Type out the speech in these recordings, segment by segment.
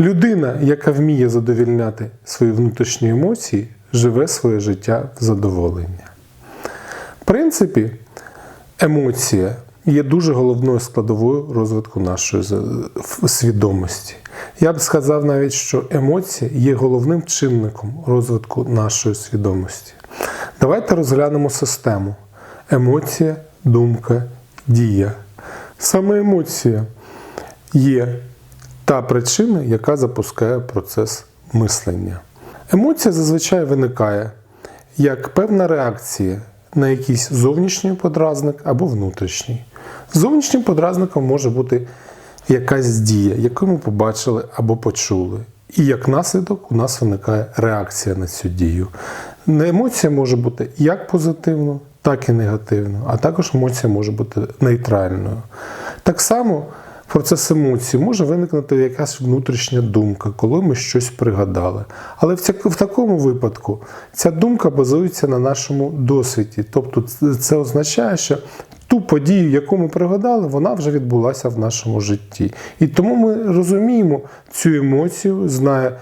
Людина, яка вміє задовільняти свої внутрішні емоції, живе своє життя в задоволення. В принципі, емоція є дуже головною складовою розвитку нашої свідомості. Я б сказав навіть, що емоція є головним чинником розвитку нашої свідомості. Давайте розглянемо систему: емоція, думка, дія. Саме емоція є та причина, яка запускає процес мислення. Емоція зазвичай виникає як певна реакція на якийсь зовнішній подразник або внутрішній. Зовнішнім подразником може бути якась дія, яку ми побачили або почули. І як наслідок у нас виникає реакція на цю дію. Емоція може бути як позитивною, так і негативною, а також емоція може бути нейтральною. Так само процес емоцій може виникнути якась внутрішня думка, коли ми щось пригадали. Але в, такому випадку ця думка базується на нашому досвіді. Тобто це означає, що ту подію, яку ми пригадали, вона вже відбулася в нашому житті. І тому ми розуміємо цю емоцію, знає,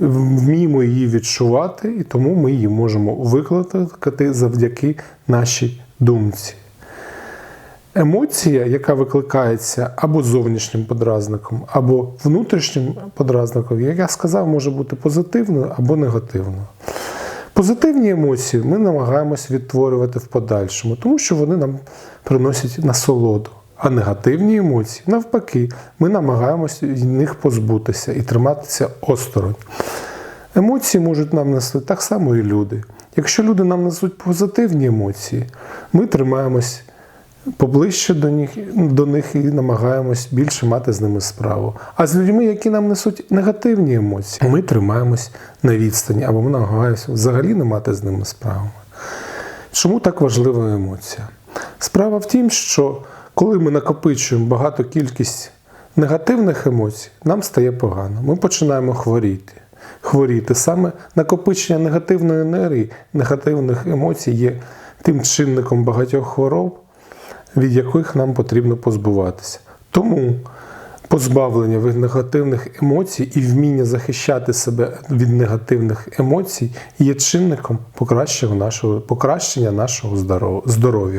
вміємо її відчувати, і тому ми її можемо викликати завдяки нашій думці. Емоція, яка викликається або зовнішнім подразником, або внутрішнім подразником, як я сказав, може бути позитивною або негативною. Позитивні емоції ми намагаємось відтворювати в подальшому, тому що вони нам приносять насолоду. А негативні емоції, навпаки, ми намагаємось від них позбутися і триматися осторонь. Емоції можуть нам нести так само і люди. Якщо люди нам несуть позитивні емоції, ми тримаємось поближче до них, до них і намагаємось більше мати з ними справу. А з людьми, які нам несуть негативні емоції, ми тримаємось на відстані або ми намагаємося взагалі не мати з ними справи. Чому так важлива емоція? Справа в тім, що коли ми накопичуємо багату кількість негативних емоцій, нам стає погано. Ми починаємо хворіти. Хворіти саме накопичення негативної енергії, негативних емоцій є тим чинником багатьох хвороб, від яких нам потрібно позбуватися. Тому позбавлення від негативних емоцій і вміння захищати себе від негативних емоцій є чинником покращення нашого, здоров'я.